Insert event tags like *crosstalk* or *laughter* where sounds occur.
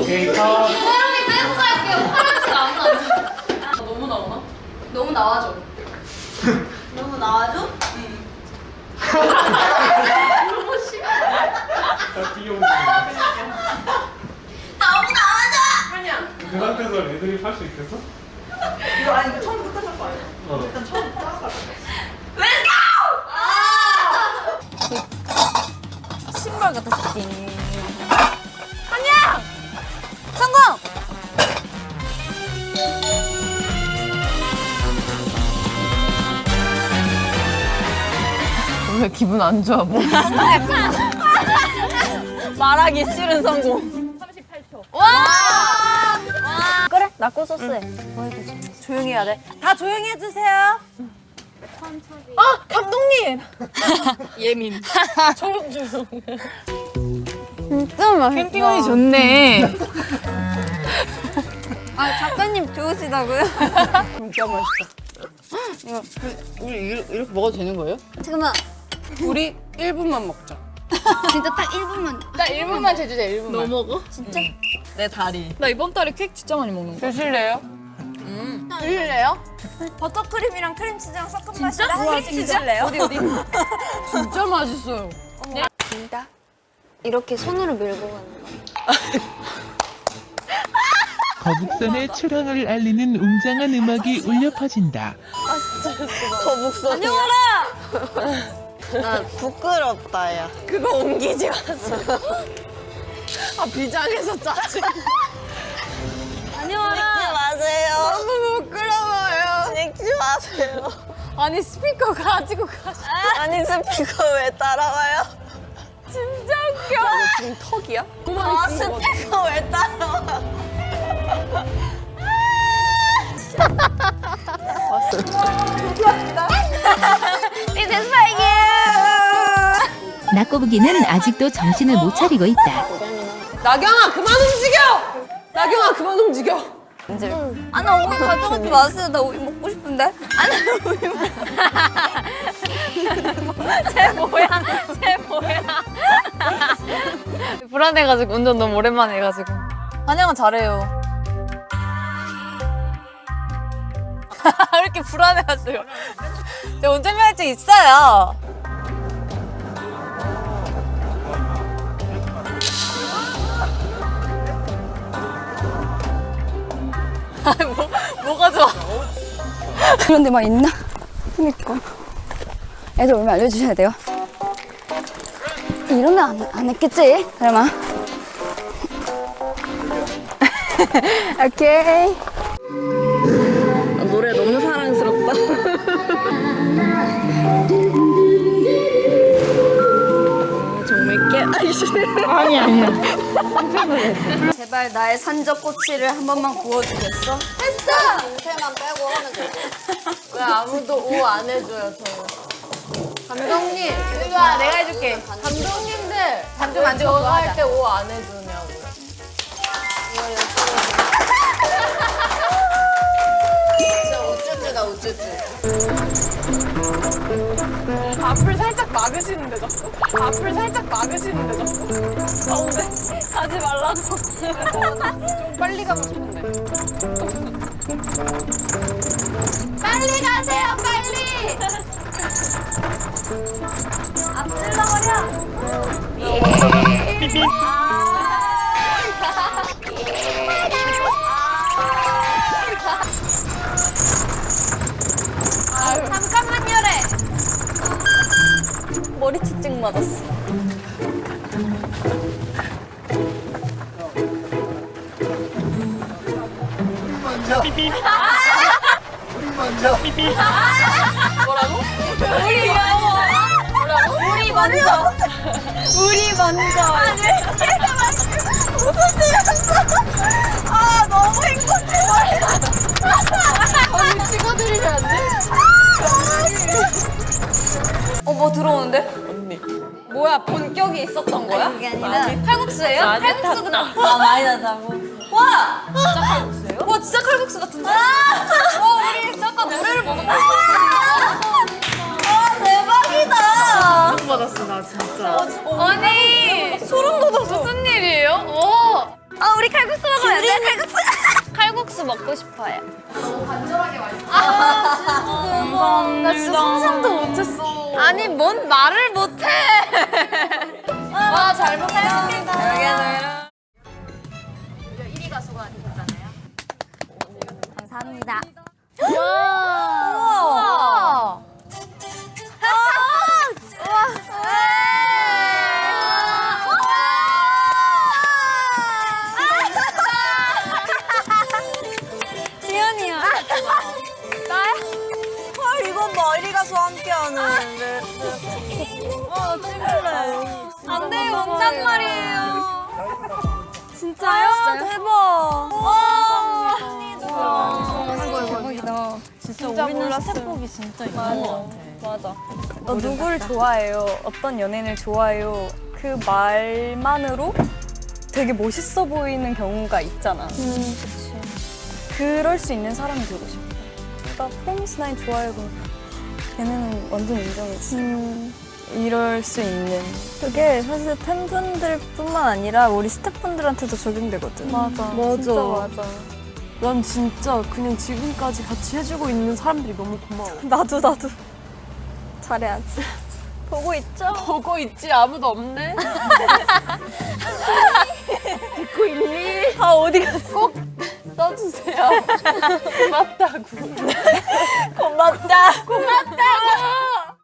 오케이 컷. 사랑이 빼고 갈게요. 파란색 안 나. 너무 나오나? 너무 나와줘. 너무 나와줘? 나 귀여운 너무 나와줘! 한양. 그 상태에서 애들이 할수 있겠어? 이거 아니 처음부터 끝날 거예요. 어. 일단 처음부터! 아! 신발 같아 새끼 기분 안 좋아? 뭐. *laughs* 말하기 싫은 성공 38초 와! 와! 그래 뭐 해도 재밌어 조용히 해야 돼다 조용히 해주세요 아 감독님. *laughs* 예민 *laughs* 조용. 진짜 맛있다 캠핑운이 좋네. 아 작가님 좋으시다고요? 진짜 맛있다. 이거 우리 이렇게, 이렇게 먹어도 되는 거예요? 잠깐만 우리 1분만 먹자. *laughs* 진짜 딱 1분만 나 1분만 재주세요. 1분만. 너 먹어? 진짜? 내 다리. 나 이번 달에 케이크 진짜 많이 먹는 거 드실래요? 드실래요? *laughs* 버터크림이랑 크림치즈랑 섞은 맛이라 크림치즈 드실래요? 어디 어디? *laughs* 진짜 맛있어요. 이렇게 손으로 밀고 가는 거 거북선의 출항을 알리는 웅장한 음악이 울려 퍼진다. 나 부끄럽다, 야. 그거 옮기지 마세요. *laughs* 아 비장해서 짜증. 찍지 마세요. 너무 부끄러워요. 찍지 마세요. 아니 스피커 가지고 가시. 아니, 스피커 왜 따라와요? 진짜 웃겨. 지금 턱이야? 아, 스피커 왜 따라와? 낙꼬부기는 아직도 정신을 못 차리고 있다. 나경아 그만 움직여. 나경아 그만 움직여. 아 나 오이 가져오지 마세요. 나 오이 먹고 싶은데. 아나 오이 먹... 쟤 뭐야? 쟤 뭐야? 불안해가지고 운전 너무 오랜만에 해가지고. 한양은 잘해요. *laughs* 왜 이렇게 불안해하세요? 제 운전면허증 있어요 뭐, 뭐가 좋아 그런 데만 있나? 그니까 애들 오면 알려주셔야 돼요 이런 데 안 안 했겠지? 설마 *laughs* 오케이 노래 너무 사랑스럽다. *laughs* 정말 깨. 아 이씨. *laughs* 제발 나의 산적 꼬치를 한 번만 구워주겠어? 새만 빼고 하면 돼. *laughs* 왜 아무도 오 안 해줘요 저는. 감독님 이거 내가 해줄게. 감독님들 잠좀 안 저거 할 때 오 안 해주냐고요. 진짜 우쭈쭈다, 우쭈쭈. 앞을 살짝 막으시는데 자꾸. 앞을 살짝 막으시는데 자꾸. 가운데 가지 말라고. 좀 *laughs* 빨리 가고 싶은데. 빨리 가세요 빨리 앞질러버려 잠 머리 치증 맞았어. 우리 먼저. 우리 먼저. 우리 먼저. 아니 무슨 일이었어 아 너무 행복해 언니 찍어드리면 안 돼? 어뭐 들어오는데? 뭐야 본격이 있었던 거야? 그게 아니라 칼국수예요? 칼국수구나 아 많이 나다고 와 진짜 칼국수예요? 와 진짜 칼국수 같은데? 와 우리 잠깐 노래를 먹었다 아 대박이다 받았어 나 진짜. 아니 소름 돋았어 무슨 일이에요? 칼국수 먹어야 돼. 칼국수. *laughs* 칼국수 먹고 싶어요. 나 진짜 상상도 못했어. 아니 뭔 말을 못해. *laughs* 와, 잘 먹겠습니다. 감사합니다. 우와. 가서 함께하는. 어 찍을래. 안 돼요, 온단 말이에요. 진짜요? 대박. 대박이다. 진짜 우리는 스텝복이 진짜 있는 것 같아. 너 누구를 좋아해요? 어떤 연예인을 좋아해요? 그 말만으로 되게 멋있어 보이는 경우가 있잖아. 음, 그치. 그럴 수 있는 사람이 되고 싶어. 나 프레미스 나인 좋아해요. 그럼 걔는 완전 인정이지. 이럴 수 있는. 그게 사실 팬분들뿐만 아니라 우리 스태프분들한테도 적용되거든. 맞아. 맞아. 진짜 맞아. 난 진짜 그냥 지금까지 같이 해주고 있는 사람들이 너무 고마워. *laughs* 나도 나도 잘해야지. *laughs* 보고 있죠? 보고 있지 아무도 없네. *laughs* 듣고 있니? 아 어디 갔어? 꼭 주세요. 고맙다고. *laughs* 고맙다. 고맙다고.